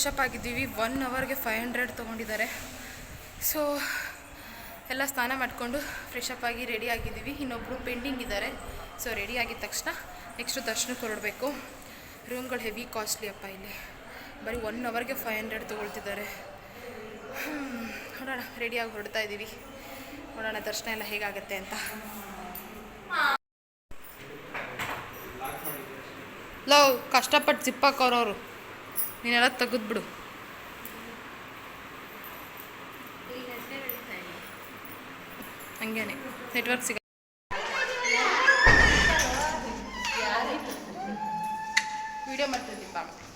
Fresh up ಆಗಿದ್ದೀವಿ. One ಅವರ್ಗೆ five hundred ತೊಗೊಂಡಿದ್ದಾರೆ. ಸೊ ಎಲ್ಲ ಸ್ನಾನ ಮಾಡಿಕೊಂಡು ಫ್ರೆಶ್ ಅಪ್ ಆಗಿ ರೆಡಿ ಆಗಿದ್ದೀವಿ. ಇನ್ನೊಬ್ಬರು ಪೆಂಡಿಂಗ್ ಇದ್ದಾರೆ. ಸೊ ರೆಡಿ ಆಗಿದ ತಕ್ಷಣ ನೆಕ್ಸ್ಟು ದರ್ಶನಕ್ಕೆ ಹೊರಡಬೇಕು. ರೂಮ್ಗಳು ಹೆವಿ ಕಾಸ್ಟ್ಲಿ ಅಪ್ಪ ಇಲ್ಲಿ. ಬರೀ ಒನ್ ಅವರ್ಗೆ ಫೈವ್ ಹಂಡ್ರೆಡ್ ತೊಗೊಳ್ತಿದ್ದಾರೆ. ನೋಡೋಣ ರೆಡಿಯಾಗಿ ಹೊರಡ್ತಾ ಇದ್ದೀವಿ. ನೋಡೋಣ ದರ್ಶನ ಎಲ್ಲ ಹೇಗಾಗತ್ತೆ ಅಂತ. ಲವ್, ಕಷ್ಟಪಟ್ಟು ಜಿಪ್ ಹಾಕೋರವರು ನೀನೆಲ್ಲ ತೆಗೆದ್ಬಿಡು ಹಂಗೇನೆ ನೆಟ್ವರ್ಕ್ ಸಿಗ ವಿಡಿಯೋ ಮಾಡ್ತಿದ್ದೀನಿ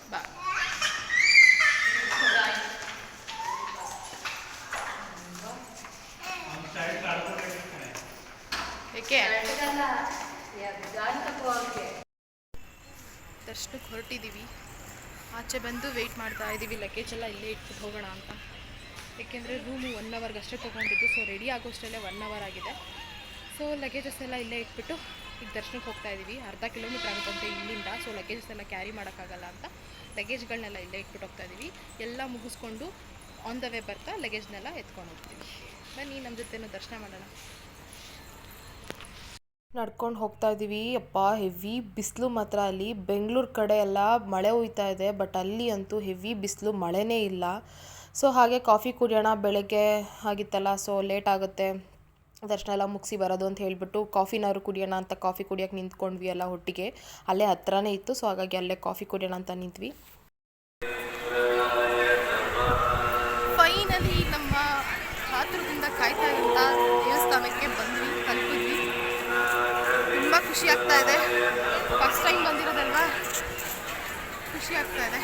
ಮಾಡ್ತಾ ಇದ್ದೀವಿ ಲಗೇಜ್ ಎಲ್ಲ ಇಲ್ಲೇ ಇಟ್ಬಿಟ್ಟು ಹೋಗೋಣ ಅಂತ. ಏಕೆಂದರೆ ರೂಮು ಒನ್ ಅವರ್ಗೆ ಅಷ್ಟೇ ತೊಗೊಂಡಿದ್ದು ಸೊ ರೆಡಿ ಆಗೋಷ್ಟರಲ್ಲೇ ಒನ್ ಅವರ್ ಆಗಿದೆ. ಸೊ ಲಗೇಜಸ್ ಎಲ್ಲ ಇಲ್ಲೇ ಇಟ್ಬಿಟ್ಟು ಈಗ ದರ್ಶನಕ್ಕೆ ಹೋಗ್ತಾ ಇದ್ದೀವಿ ಅರ್ಧ ಕಿಲೋಮೀಟ್ರ್ ಆಗುತ್ತಂತೆ ಇಲ್ಲಿಂದ ಸೊ ಲಗೇಜಸ್ ಎಲ್ಲ ಕ್ಯಾರಿ ಮಾಡೋಕ್ಕಾಗಲ್ಲ ಅಂತ ಲಗೇಜ್ಗಳನ್ನೆಲ್ಲ ಇಲ್ಲೇ ಇಟ್ಬಿಟ್ಟು ಹೋಗ್ತಾ ಇದ್ದೀವಿ ಎಲ್ಲ ಮುಗಿಸ್ಕೊಂಡು ಆನ್ ದ ವೇ ಬರ್ತಾ ಲಗೇಜ್ನೆಲ್ಲ ಎತ್ಕೊಂಡು ಹೋಗ್ತೀವಿ. ಬನ್ನಿ ನಮ್ಮ ಜೊತೆನೂ ದರ್ಶನ ಮಾಡೋಣ. ನಡ್ಕೊಂಡು ಹೋಗ್ತಾ ಇದ್ದೀವಿ ಅಪ್ಪ ಹೆವಿ ಬಿಸಿಲು ಮಾತ್ರ ಅಲ್ಲಿ. ಬೆಂಗಳೂರು ಕಡೆ ಎಲ್ಲ ಮಳೆ ಹುಯ್ತಾ ಇದೆ ಬಟ್ ಅಲ್ಲಿ ಅಂತೂ ಹೆವಿ ಬಿಸಿಲು ಮಳೆನೇ ಇಲ್ಲ. ಸೊ ಹಾಗೆ ಕಾಫಿ ಕುಡಿಯೋಣ ಬೆಳಗ್ಗೆ ಆಗಿತ್ತಲ್ಲ ಸೊ ಲೇಟ್ ಆಗುತ್ತೆ. ದರ್ಶನ ಎಲ್ಲ ಮುಗಿಸಿ ಬರೋದು ಅಂತ ಹೇಳಿಬಿಟ್ಟು ಕಾಫಿನಾದ್ರು ಕುಡಿಯೋಣ ಅಂತ ಕಾಫಿ ಕುಡಿಯೋಕ್ಕೆ ನಿಂತ್ಕೊಂಡ್ವಿ ಎಲ್ಲ ಒಟ್ಟಿಗೆ. ಅಲ್ಲೇ ಹತ್ರನೇ ಇತ್ತು ಸೊ ಹಾಗಾಗಿ ಅಲ್ಲೇ ಕಾಫಿ ಕುಡಿಯೋಣ ಅಂತ ನಿಂತ್ವಿ. ಫೈನಲಿ ನಮ್ಮ ಕಾಯ್ತಾ ಇರುವಂತ ದೇವಸ್ಥಾನಕ್ಕೆ ಬಂದ್ವಿ, ತಲುಪಿದ್ವಿ. ಖುಷಿ ಆಗ್ತಾ ಇದೆ. ಫಸ್ಟ್ ಟೈಮ್ ಬಂದಿರೋದಲ್ವಾ? ಖುಷಿ ಆಗ್ತಾ ಇದೆ.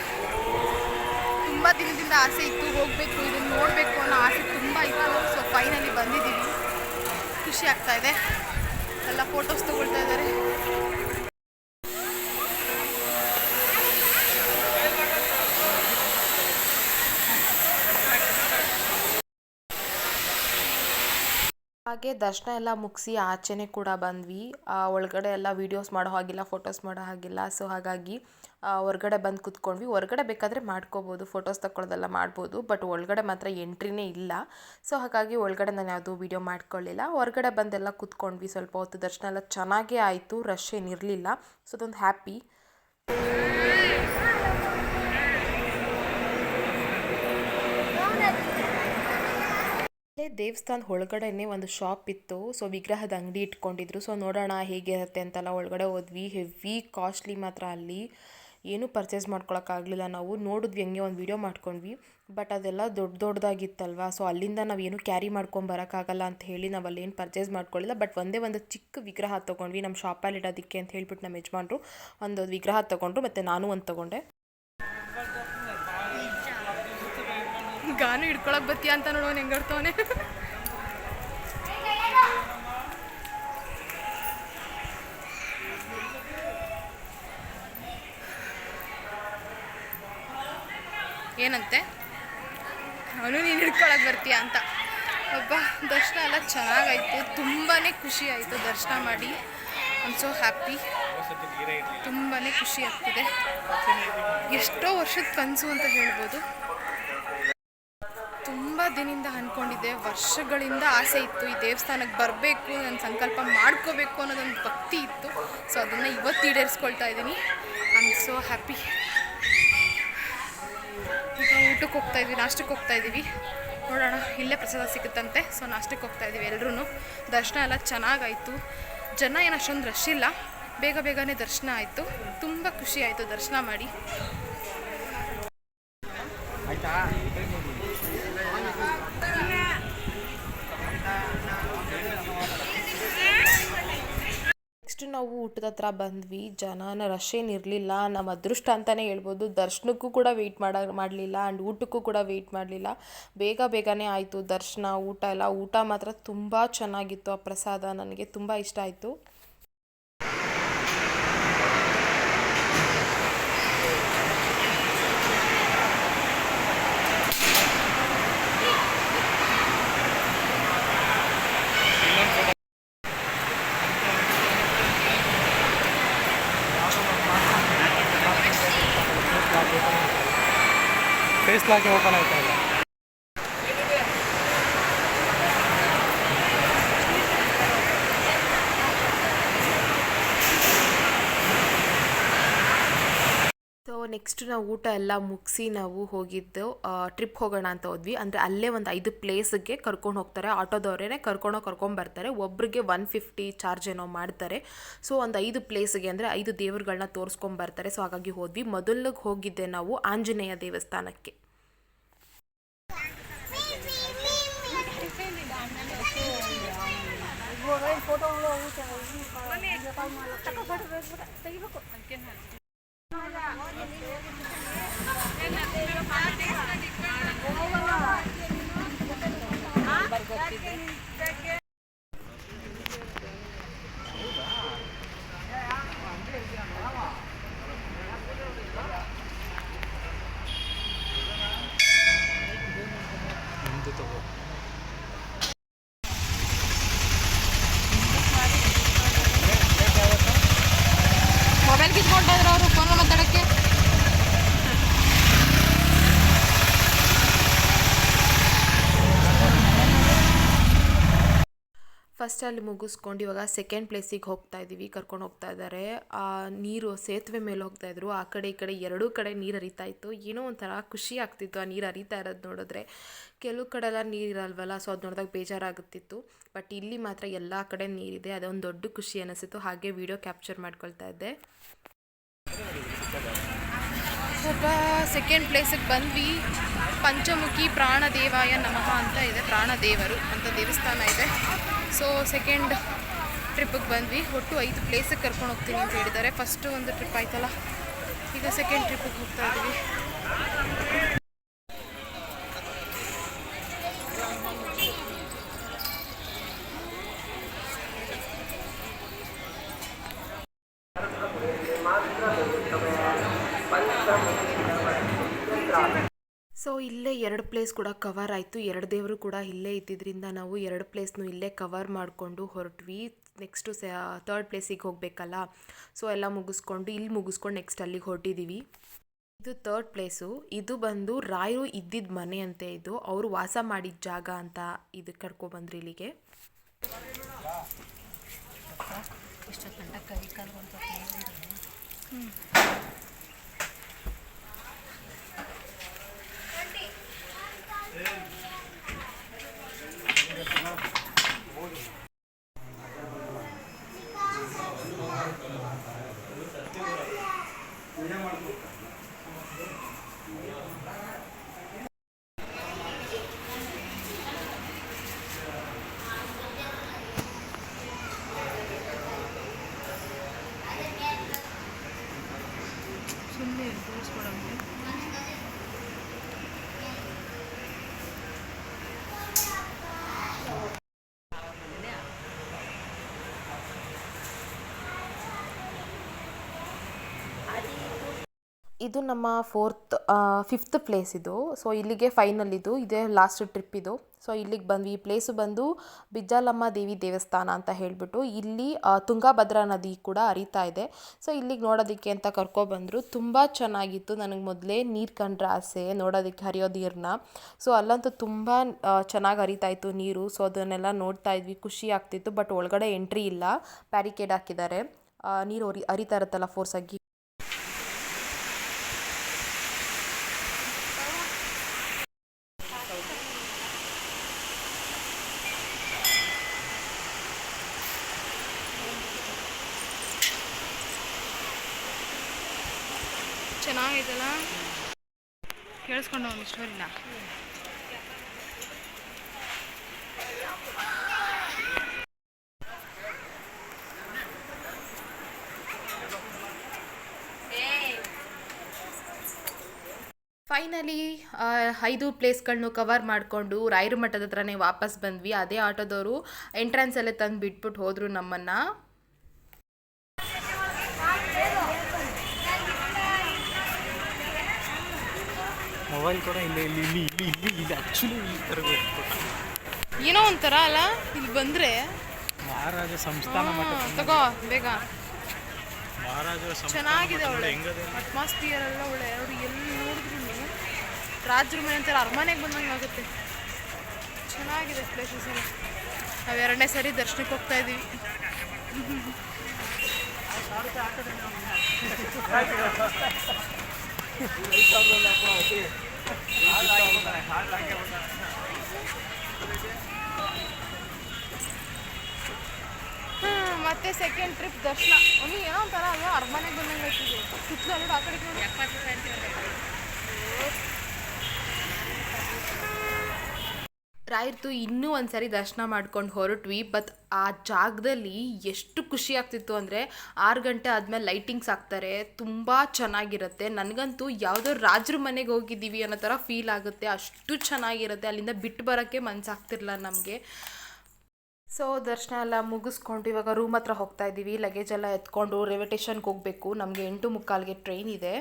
ತುಂಬ ದಿನದಿಂದ ಆಸೆ ಇತ್ತು, ಹೋಗಬೇಕು, ಇದನ್ನು ನೋಡಬೇಕು ಅನ್ನೋ ಆಸೆ ತುಂಬ ಇತ್ತು. ಸೊ ಫೈನಲಿ ಬಂದಿದ್ದೀವಿ. ಖುಷಿ ಆಗ್ತಾ ಇದೆ. ಎಲ್ಲ ಫೋಟೋಸ್ ತೊಗೊಳ್ತಾ ಇದ್ದಾರೆ. ಹಾಗೆ ದರ್ಶನ ಎಲ್ಲ ಮುಗಿಸಿ ಆಚೆನೆ ಕೂಡ ಬಂದ್ವಿ. ಒಳಗಡೆ ಎಲ್ಲ ವೀಡಿಯೋಸ್ ಮಾಡೋ ಹಾಗಿಲ್ಲ ಫೋಟೋಸ್ ಮಾಡೋ ಹಾಗಿಲ್ಲ. ಸೊ ಹಾಗಾಗಿ ಹೊರ್ಗಡೆ ಬಂದು ಕುತ್ಕೊಂಡ್ವಿ. ಹೊರ್ಗಡೆ ಬೇಕಾದರೆ ಮಾಡ್ಕೋಬೋದು ಫೋಟೋಸ್ ತಗೊಳ್ಳೋದೆಲ್ಲ ಮಾಡ್ಬೋದು ಬಟ್ ಒಳಗಡೆ ಮಾತ್ರ ಎಂಟ್ರಿನೇ ಇಲ್ಲ. ಸೊ ಹಾಗಾಗಿ ಒಳಗಡೆ ನಾನು ಯಾವುದೂ ವೀಡಿಯೋ ಮಾಡ್ಕೊಳ್ಳಿಲ್ಲ. ಹೊರಗಡೆ ಬಂದೆಲ್ಲ ಕುತ್ಕೊಂಡ್ವಿ ಸ್ವಲ್ಪ ಹೊತ್ತು. ದರ್ಶನ ಎಲ್ಲ ಚೆನ್ನಾಗೇ ಆಯಿತು ರಶ್ ಏನಿರಲಿಲ್ಲ. ಸೊ ಅದೊಂದು ಹ್ಯಾಪಿ ದೇವಸ್ಥಾನ ಒಳಗಡೆನೆ ಒಂದು ಶಾಪ್ ಇತ್ತು. ಸೊ ವಿಗ್ರಹದ ಅಂಗಡಿ ಇಟ್ಕೊಂಡಿದ್ರು. ಸೊ ನೋಡೋಣ ಹೇಗಿರುತ್ತೆ ಅಂತೆಲ್ಲ ಒಳಗಡೆ ಹೋದ್ವಿ. ಹೆವಿ ಕಾಸ್ಟ್ಲಿ ಮಾತ್ರ ಅಲ್ಲಿ. ಏನೂ ಪರ್ಚೇಸ್ ಮಾಡ್ಕೊಳಕ್ಕಾಗಲಿಲ್ಲ ನಾವು. ನೋಡಿದ್ವಿ, ಹಂಗೆ ಒಂದು ವಿಡಿಯೋ ಮಾಡ್ಕೊಂಡ್ವಿ. ಬಟ್ ಅದೆಲ್ಲ ದೊಡ್ಡ ದೊಡ್ಡದಾಗಿತ್ತಲ್ವ? ಸೊ ಅಲ್ಲಿಂದ ನಾವು ನಾವೇನು ಕ್ಯಾರಿ ಮಾಡ್ಕೊಂಬರೋಕ್ಕಾಗಲ್ಲ ಅಂತ ಹೇಳಿ ನಾವು ಅಲ್ಲೇನು ಪರ್ಚೇಸ್ ಮಾಡ್ಕೊಳ್ಳಿಲ್ಲ ಬಟ್ ಒಂದೇ ಒಂದು ಚಿಕ್ಕ ವಿಗ್ರಹ ತೊಗೊಂಡ್ವಿ. ನಮ್ಮ ಶಾಪಲ್ಲಿ ಇಡೋದಕ್ಕೆ ಅಂತ ಹೇಳ್ಬಿಟ್ಟು ನಮ್ಮ ಯಜಮಾನ್ರು ಒಂದು ವಿಗ್ರಹ ತೊಗೊಂಡ್ರು. ಮತ್ತು ನಾನು ಒಂದು ತೊಗೊಂಡೆ. ಗಾನು ಹಿಡ್ಕೊಳಕ್ ಬತ್ತೀಯ ಅಂತ ನೋಡೋನ್ ಹೆಂಗರ್ತವನೆ ಏನಂತೆ? ಅವನು ನೀನು ಹಿಡ್ಕೊಳಕ್ ಬರ್ತೀಯ ಅಂತ. ಒಬ್ಬ ದರ್ಶನ ಎಲ್ಲ ಚೆನ್ನಾಗಾಯ್ತು. ತುಂಬಾ ಖುಷಿ ಆಯಿತು ದರ್ಶನ ಮಾಡಿ. ಐಮ್ ಸೋ ಹ್ಯಾಪಿ ತುಂಬಾ ಖುಷಿ ಆಗ್ತಿದೆ. ಎಷ್ಟೋ ವರ್ಷದ ಕನಸು ಅಂತ ಹೇಳ್ಬೋದು. ತುಂಬ ದಿನದಿಂದ ಅಂದ್ಕೊಂಡಿದ್ದೆ ವರ್ಷಗಳಿಂದ ಆಸೆ ಇತ್ತು. ಈ ದೇವಸ್ಥಾನಕ್ಕೆ ಬರಬೇಕು ನನ್ನ ಸಂಕಲ್ಪ ಮಾಡ್ಕೋಬೇಕು ಅನ್ನೋದೊಂದು ಭಕ್ತಿ ಇತ್ತು. ಸೊ ಅದನ್ನು ಇವತ್ತು ಈಡೇರಿಸ್ಕೊಳ್ತಾ ಇದ್ದೀನಿ. ಐ ಆಮ್ ಸೋ ಹ್ಯಾಪಿ ಈಗ ಊಟಕ್ಕೆ ಹೋಗ್ತಾ ಇದ್ವಿ, ನಾಷ್ಟಕ್ಕೆ ಹೋಗ್ತಾ ಇದ್ದೀವಿ. ನೋಡೋಣ, ಇಲ್ಲೇ ಪ್ರಸಾದ ಸಿಗುತ್ತಂತೆ ಸೊ ನಾಷ್ಟಕ್ಕೆ ಹೋಗ್ತಾ ಇದ್ದೀವಿ ಎಲ್ಲರೂ ದರ್ಶನ ಎಲ್ಲ ಚೆನ್ನಾಗಾಯಿತು. ಜನ ಏನು ಅಷ್ಟೊಂದು ರಶ್ ಇಲ್ಲ. ಬೇಗ ಬೇಗನೆ ದರ್ಶನ ಆಯಿತು. ತುಂಬ ಖುಷಿ ಆಯಿತು ದರ್ಶನ ಮಾಡಿ. ನೆಕ್ಸ್ಟ್ ನಾವು ಊಟದ ಹತ್ರ ಬಂದ್ವಿ, ಜನನ ರಶ್ ಏನಿರಲಿಲ್ಲ ನಮ್ಮ ಅದೃಷ್ಟ ಅಂತಲೇ ಹೇಳ್ಬೋದು. ದರ್ಶನಕ್ಕೂ ಕೂಡ ವೆಯ್ಟ್ ಮಾಡ, ಮಾಡಲಿಲ್ಲ ಆ್ಯಂಡ್ ಊಟಕ್ಕೂ ಕೂಡ ವೆಯ್ಟ್ ಮಾಡಲಿಲ್ಲ. ಬೇಗ ಬೇಗನೆ ಆಯಿತು ದರ್ಶನ, ಊಟ ಎಲ್ಲ. ಊಟ ಮಾತ್ರ ತುಂಬ ಚೆನ್ನಾಗಿತ್ತು ಆ ಪ್ರಸಾದ. ನನಗೆ ತುಂಬ ಇಷ್ಟ ಆಯಿತು. ಲಾಕಿ ಓಪನ್ ಆಯ್ತಾ ಇಲ್ಲ ಸೊ ನೆಕ್ಸ್ಟ್ ನಾವು ಊಟ ಎಲ್ಲ ಮುಗಿಸಿ ನಾವು ಹೋಗಿದ್ದು ಟ್ರಿಪ್ ಹೋಗೋಣ ಅಂತ ಹೋದ್ವಿ. ಅಂದರೆ ಅಲ್ಲೇ ಒಂದು ಐದು ಪ್ಲೇಸ್ಗೆ ಕರ್ಕೊಂಡು ಹೋಗ್ತಾರೆ. ಆಟೋದವರೇ ಕರ್ಕೊಂಡೋಗಿ ಕರ್ಕೊಂಬರ್ತಾರೆ ಒಬ್ರಿಗೆ ಒನ್ ಫಿಫ್ಟಿ ಚಾರ್ಜ್ ಏನೋ ಮಾಡ್ತಾರೆ. ಸೊ ಒಂದು ಐದು ಪ್ಲೇಸ್ಗೆ ಅಂದರೆ ಐದು ದೇವರುಗಳನ್ನ ತೋರಿಸ್ಕೊಂಬರ್ತಾರೆ ಸೊ ಹಾಗಾಗಿ ಹೋದ್ವಿ. ಮೊದಲಿಗೆ ಹೋಗಿದ್ದೆ ನಾವು ಆಂಜನೇಯ ದೇವಸ್ಥಾನಕ್ಕೆ. ನಿಮ್ಮದು ಅವರು ಫೋನ್ ಫಸ್ಟ್ ಅಲ್ಲಿ ಮುಗಿಸ್ಕೊಂಡು ಇವಾಗ ಸೆಕೆಂಡ್ ಪ್ಲೇಸಿಗೆ ಹೋಗ್ತಾ ಇದ್ದೀವಿ, ಕರ್ಕೊಂಡು ಹೋಗ್ತಾ ಇದ್ದಾರೆ. ಆ, ನೀರು ಸೇತುವೆ ಮೇಲೆ ಹೋಗ್ತಾ ಇದ್ರು. ಆ ಕಡೆ ಈ ಕಡೆ ಎರಡೂ ಕಡೆ ನೀರು ಹರಿತಾ ಇತ್ತು. ಏನೋ ಒಂಥರ ಖುಷಿ ಆಗ್ತಿತ್ತು ಆ ನೀರು ಹರಿತಾ ಇರೋದು ನೋಡಿದ್ರೆ. ಕೆಲವು ಕಡೆ ಎಲ್ಲ ನೀರು ಇರಲ್ವಲ್ಲ ಸೊ ಅದು ನೋಡಿದಾಗ ಬೇಜಾರಾಗುತ್ತಿತ್ತು. ಬಟ್ ಇಲ್ಲಿ ಮಾತ್ರ ಎಲ್ಲ ಕಡೆ ನೀರಿದೆ. ಅದೊಂದು ದೊಡ್ಡ ಖುಷಿ ಅನಿಸಿತ್ತು ಹಾಗೆ ವಿಡಿಯೋ ಕ್ಯಾಪ್ಚರ್ ಮಾಡ್ಕೊಳ್ತಾ ಇದ್ದೆ. ಸ್ವಲ್ಪ ಸೆಕೆಂಡ್ ಪ್ಲೇಸಿಗೆ ಬಂದ್ವಿ. ಪಂಚಮುಖಿ ಪ್ರಾಣದೇವಾಯ ನಮಃ ಅಂತ ಇದೆ. ಪ್ರಾಣದೇವರು ಅಂತ ದೇವಸ್ಥಾನ ಇದೆ. ಸೊ ಸೆಕೆಂಡ್ ಟ್ರಿಪ್ಪಿಗೆ ಬಂದ್ವಿ. ಒಟ್ಟು ಐದು ಪ್ಲೇಸಿಗೆ ಕರ್ಕೊಂಡು ಹೋಗ್ತೀನಿ ಅಂತ ಹೇಳಿದ್ದಾರೆ. ಫಸ್ಟು ಒಂದು ಟ್ರಿಪ್ ಆಯ್ತಲ್ಲ? ಈಗ ಸೆಕೆಂಡ್ ಟ್ರಿಪ್ಪಿಗೆ ಹೋಗ್ತಾ ಇದ್ದೀವಿ ಪ್ಲೇಸ್ ಕೂಡ ಕವರ್ ಆಯಿತು. ಎರಡು ದೇವರು ಕೂಡ ಇಲ್ಲೇ ಇದ್ದಿದ್ದರಿಂದ ನಾವು ಎರಡು ಪ್ಲೇಸ್ನು ಇಲ್ಲೇ ಕವರ್ ಮಾಡಿಕೊಂಡು ಹೊರಟ್ವಿ. ನೆಕ್ಸ್ಟು ಸ ತರ್ಡ್ ಪ್ಲೇಸಿಗೆ ಹೋಗಬೇಕಲ್ಲ? ಸೊ ಎಲ್ಲ ಮುಗಿಸ್ಕೊಂಡು, ಇಲ್ಲಿ ಮುಗಿಸ್ಕೊಂಡು ನೆಕ್ಸ್ಟ್ ಅಲ್ಲಿಗೆ ಹೊರಟಿದ್ದೀವಿ ಇದು ತರ್ಡ್ ಪ್ಲೇಸು ಇದು ಬಂದು ರಾಯರು ಇದ್ದಿದ್ದ ಮನೆ ಅಂತೆ ಇದು. ಅವರು ವಾಸ ಮಾಡಿದ ಜಾಗ ಅಂತ ಇದು ಕರ್ಕೊಬಂದ್ರಿ ಇಲ್ಲಿಗೆ. ಸುಮ್ಮನೆ ಇದು ನಮ್ಮ ಫೋರ್ತ್ ಫಿಫ್ತ್ ಪ್ಲೇಸ್ ಇದು. ಸೊ, ಇಲ್ಲಿಗೆ ಫೈನಲ್ ಇದು. ಇದೇ ಲಾಸ್ಟ್ ಟ್ರಿಪ್ ಇದು. ಸೊ, ಇಲ್ಲಿಗೆ ಬಂದ್ವಿ ಈ ಪ್ಲೇಸು ಬಂದು ಬಿಜ್ಜಾಲಮ್ಮ ದೇವಿ ದೇವಸ್ಥಾನ ಅಂತ ಹೇಳಿಬಿಟ್ಟು ಇಲ್ಲಿ ತುಂಗಾಭದ್ರಾ ನದಿ ಕೂಡ ಹರಿತಾ ಇದೆ. ಸೊ, ಇಲ್ಲಿಗೆ ನೋಡೋದಕ್ಕೆ ಅಂತ ಕರ್ಕೊಬಂದರು ತುಂಬ ಚೆನ್ನಾಗಿತ್ತು. ನನಗೆ ಮೊದಲೇ ನೀರು ಕಂಡ್ರೆ ಆಸೆ ನೋಡೋದಕ್ಕೆ, ಹರಿಯೋ ನೀರನ್ನ ಸೊ, ಅಲ್ಲಂತೂ ತುಂಬ ಚೆನ್ನಾಗಿ ಹರಿತಾ ಇತ್ತು ನೀರು. ಸೊ, ಅದನ್ನೆಲ್ಲ ನೋಡ್ತಾ ಇದ್ವಿ. ಖುಷಿ ಆಗ್ತಿತ್ತು. ಬಟ್ ಒಳಗಡೆ ಎಂಟ್ರಿ ಇಲ್ಲ. ಬ್ಯಾರಿಕೇಡ್ ಹಾಕಿದ್ದಾರೆ. ನೀರು ಹರಿ ಹರಿತಾ ಇರುತ್ತಲ್ಲ ಫೋರ್ಸಾಗಿ ಕೇಳಿಸ್ಕೊಂಡ ಒಂದು ಫೈನಲಿ ಐದು ಪ್ಲೇಸ್ಗಳನ್ನೂ ಕವರ್ ಮಾಡಿಕೊಂಡು ರಾಯರ ಮಠದ ಹತ್ರನೇ ವಾಪಸ್ ಬಂದ್ವಿ. ಅದೇ ಆಟೋದವರು ಎಂಟ್ರೆನ್ಸಲ್ಲೇ ತಂದು ಬಿಟ್ಬಿಟ್ಟು ಹೋದರು ನಮ್ಮನ್ನು. ಮೊಬೈಲ್ ಕೂಡ ಇಲ್ಲಿ ಇಲ್ಲಿ ಇಲ್ಲಿ ಇಲ್ಲಿ ಇಲ್ಲಿ ಇಲ್ಲಿ ಆ್ಯಕ್ಚುಲಿ ಇಲ್ಲಿ ತರಬೇಕು ಏನೋ ಒಂಥರ ಅಲ್ಲ? ಇಲ್ಲಿ ಬಂದರೆ ಮಹಾರಾಜ ಸಂಸ್ಥಾನ ತಗೋ ಬೇಗ. ಮಹಾರಾಜ ಚೆನ್ನಾಗಿದೆ ಒಳ್ಳೆ. ಅಟ್ಮಾಸ್ಫಿಯರ್ ಎಲ್ಲ ಒಳ್ಳೆ. ಅವ್ರು ಎಲ್ಲಿ ನೋಡಿದ್ರು ರಾಜ್ರ ಮನೆ ಅಂತಾರೆ ಅರಮನೆಗೆ ಬಂದಂಗೆ ಆಗುತ್ತೆ. ಚೆನ್ನಾಗಿದೆ ಪ್ಲೇಸಸ್ ಎಲ್ಲ. ನಾವು ಎರಡನೇ ಸಾರಿ ದರ್ಶನಕ್ಕೆ ಹೋಗ್ತಾ ಇದ್ದೀವಿ ಹ್ಮ್, ಮತ್ತೆ ಸೆಕೆಂಡ್ ಟ್ರಿಪ್ ದರ್ಶನ. ಒಂದು ಏನೋ ಒಂಥರ ಅಲ್ವಾ? ಅರಮನೆಗೆ ಬಂದಂಗೆ ಆಗ್ತಿದೆ ಸುತ್ತಲೂ ಆ ಕಡೆ ಎಪ್ಪತ್ತು ರಾಯರ್ತು ಇನ್ನೂ ಒಂದ್ಸರಿ ದರ್ಶನ ಮಾಡ್ಕೊಂಡು ಹೊರಟ್ವಿ ಬಟ್ ಆ ಜಾಗದಲ್ಲಿ ಎಷ್ಟು ಖುಷಿ ಆಗ್ತಿತ್ತು ಅಂದರೆ ಆರು ಗಂಟೆ ಆದಮೇಲೆ ಲೈಟಿಂಗ್ಸ್ ಹಾಕ್ತಾರೆ, ತುಂಬ ಚೆನ್ನಾಗಿರುತ್ತೆ. ನನಗಂತೂ ಯಾವುದೋ ರಾಜ್ರ ಮನೆಗೆ ಹೋಗಿದ್ದೀವಿ ಅನ್ನೋ ಥರ ಫೀಲ್ ಆಗುತ್ತೆ, ಅಷ್ಟು ಚೆನ್ನಾಗಿರುತ್ತೆ. ಅಲ್ಲಿಂದ ಬಿಟ್ಟು ಬರೋಕ್ಕೆ ಮನಸ್ಸಾಗ್ತಿರಲ್ಲ ನಮಗೆ. ಸೊ ದರ್ಶನ ಎಲ್ಲ ಮುಗಿಸ್ಕೊಂಡು ಇವಾಗ ರೂಮ್ ಹತ್ರ ಹೋಗ್ತಾ ಇದ್ದೀವಿ. ಲಗೇಜ್ ಎಲ್ಲ ಎತ್ಕೊಂಡು ರೈಲ್ವೆ ಸ್ಟೇಷನ್ಗೆ ಹೋಗಬೇಕು. ನಮಗೆ ಎಂಟು ಮುಕ್ಕಾಲ್ಗೆ ಟ್ರೈನ್ ಇದೆ.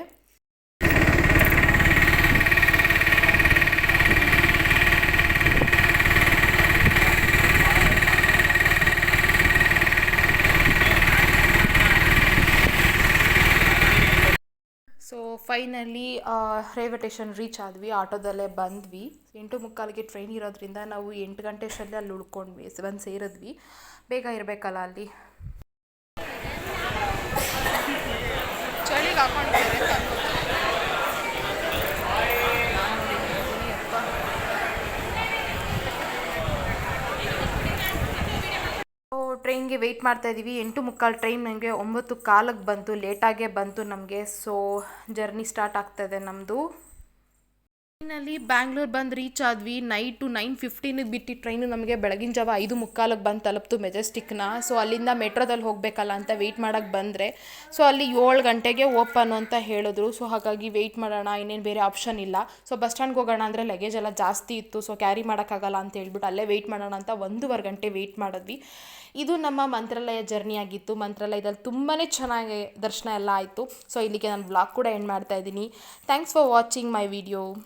So finally railway station reach ಆದ್ವಿ, ಆಟೋದಲ್ಲೇ ಬಂದ್ವಿ. ಎಂಟು ಮುಕ್ಕಾಲಿಗೆ ಟ್ರೈನ್ ಇರೋದ್ರಿಂದ ನಾವು ಎಂಟು ಗಂಟೆ ಅಲ್ಲಿ ಉಳ್ಕೊಂಡ್ವಿ ಬಂದು ಸೇರಿದ್ವಿ. ಬೇಗ ಇರಬೇಕಲ್ಲ ಅಲ್ಲಿ? ಚಳಿಗೆ ಹಾಕೊಂಡಿದ್ದಾರೆ ಅಂತ ಅನ್ಬೋದು. ಸೊ ಟ್ರೈನ್ಗೆ ವೆಯ್ಟ್ ಮಾಡ್ತಾ ಇದ್ದೀವಿ ಎಂಟು ಮುಕ್ಕಾಲು ಟ್ರೈನ್ ನನಗೆ ಒಂಬತ್ತು ಕಾಲಕ್ಕೆ ಬಂತು ಲೇಟಾಗೇ ಬಂತು ನಮಗೆ. ಸೊ ಜರ್ನಿ ಸ್ಟಾರ್ಟ್ ಆಗ್ತಾಯಿದೆ ನಮ್ಮದು ಟ್ರೈನಲ್ಲಿ ಬ್ಯಾಂಗ್ಳೂರ್ ಬಂದು ರೀಚ್ ಆದ್ವಿ. ನೈಟು ನೈನ್ ಫಿಫ್ಟೀನಿಗೆ ಬಿಟ್ಟು ಟ್ರೈನು ನಮಗೆ ಬೆಳಗಿನ ಜಾವ ಐದು ಮುಕ್ಕಾಲಿಗೆ ಬಂದು ತಲುಪ್ತು ಮೆಜೆಸ್ಟಿಕ್ನ ಸೊ ಅಲ್ಲಿಂದ ಮೆಟ್ರೋದಲ್ಲಿ ಹೋಗಬೇಕಲ್ಲ ಅಂತ ವೆಯ್ಟ್ ಮಾಡೋಕ್ಕೆ ಬಂದರೆ. ಸೊ ಅಲ್ಲಿ ಏಳು ಗಂಟೆಗೆ ಓಪನ್ ಅಂತ ಹೇಳಿದ್ರು. ಸೊ ಹಾಗಾಗಿ ವೆಯ್ಟ್ ಮಾಡೋಣ, ಇನ್ನೇನು ಬೇರೆ ಆಪ್ಷನ್ ಇಲ್ಲ. ಸೊ ಬಸ್ ಸ್ಟ್ಯಾಂಡ್ಗೆ ಹೋಗೋಣ ಅಂದರೆ ಲಗೇಜ್ ಎಲ್ಲ ಜಾಸ್ತಿ ಇತ್ತು. ಸೊ ಕ್ಯಾರಿ ಮಾಡೋಕ್ಕಾಗಲ್ಲ ಅಂತ ಹೇಳ್ಬಿಟ್ಟು ಅಲ್ಲೇ ವೆಯ್ಟ್ ಮಾಡೋಣ ಅಂತ ಒಂದೂವರೆ ಗಂಟೆ ವೆಯ್ಟ್ ಮಾಡಿದ್ವಿ. ಇದು ನಮ್ಮ ಮಂತ್ರಾಲಯ ಜರ್ನಿ ಆಗಿತ್ತು. ಮಂತ್ರಾಲಯದಲ್ಲಿ ತುಂಬಾ ಚೆನ್ನಾಗಿ ದರ್ಶನ ಎಲ್ಲ ಆಯಿತು. ಸೊ ಇಲ್ಲಿಗೆ ನಾನು ಬ್ಲಾಗ್ ಕೂಡ ಎಂಡ್ ಮಾಡ್ತಾ ಇದ್ದೀನಿ. Thanks for watching my video